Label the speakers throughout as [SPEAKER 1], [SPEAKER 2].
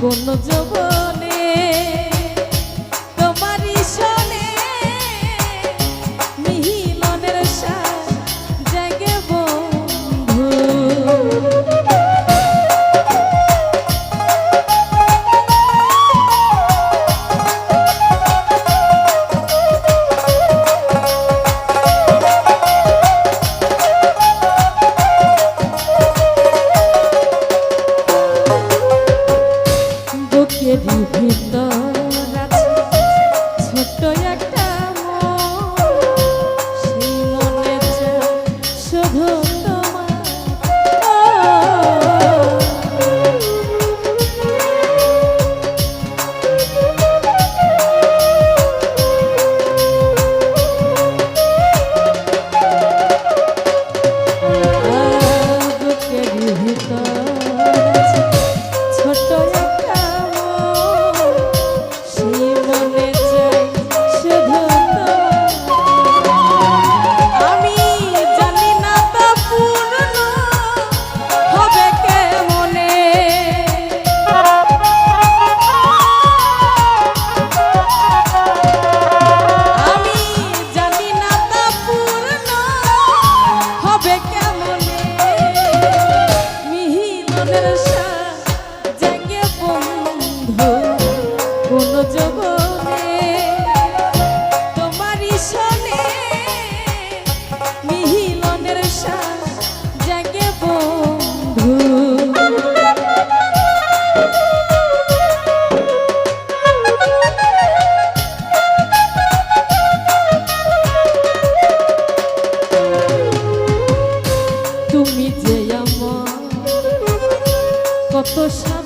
[SPEAKER 1] কোনো জব যে আমার কত সাপ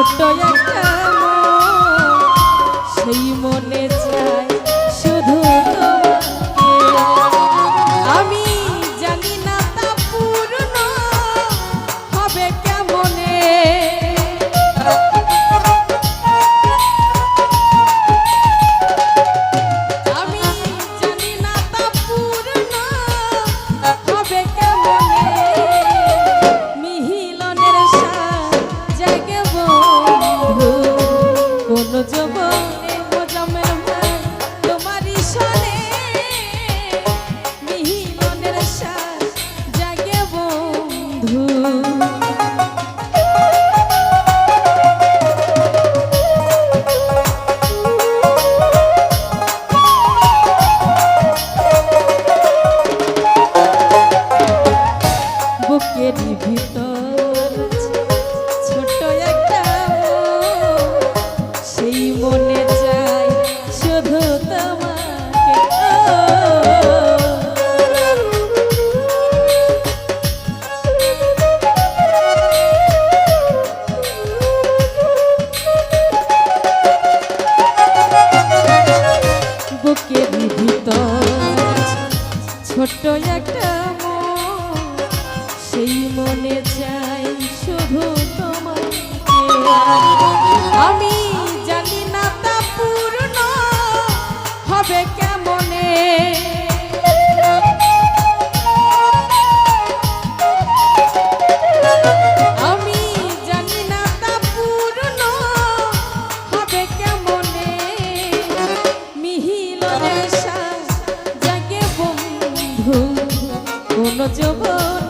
[SPEAKER 1] ছোট্ট এক বন্ধু কোন যৌবন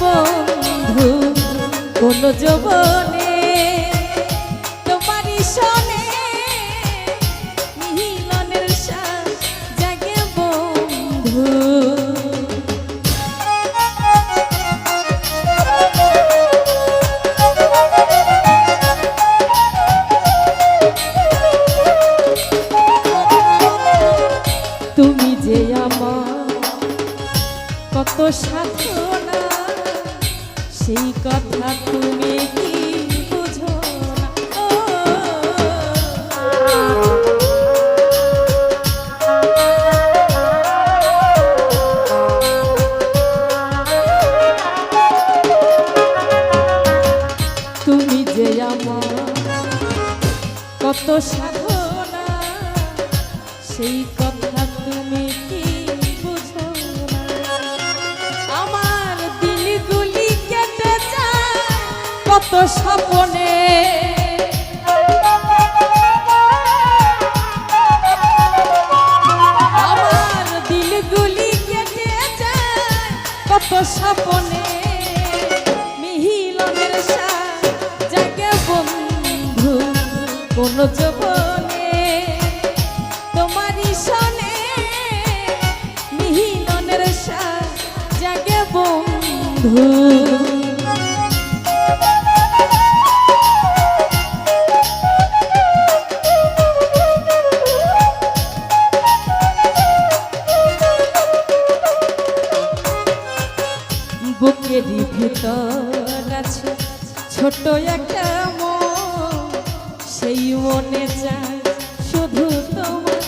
[SPEAKER 1] বন্ধু কোন যৌবনে তো সাধনা, সেই কথা তুমি কি বুঝো আমার দিলগুলি কেটে কত সপনে আমার দিলগুলি কেটে কত সপনে কোন যৌবনে তোমারই সনে মিহিনের জাগে বন্ধু। বুকের ভিতর আছে ছোট একটা মনে চায় শুধু তোমার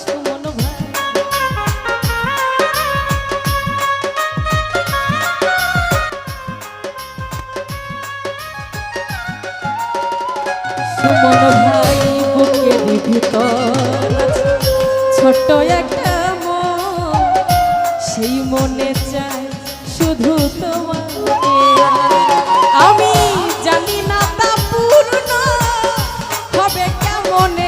[SPEAKER 1] সুমন ভাই। সুমন ভাই বুকে ভিতর ছোট এক pone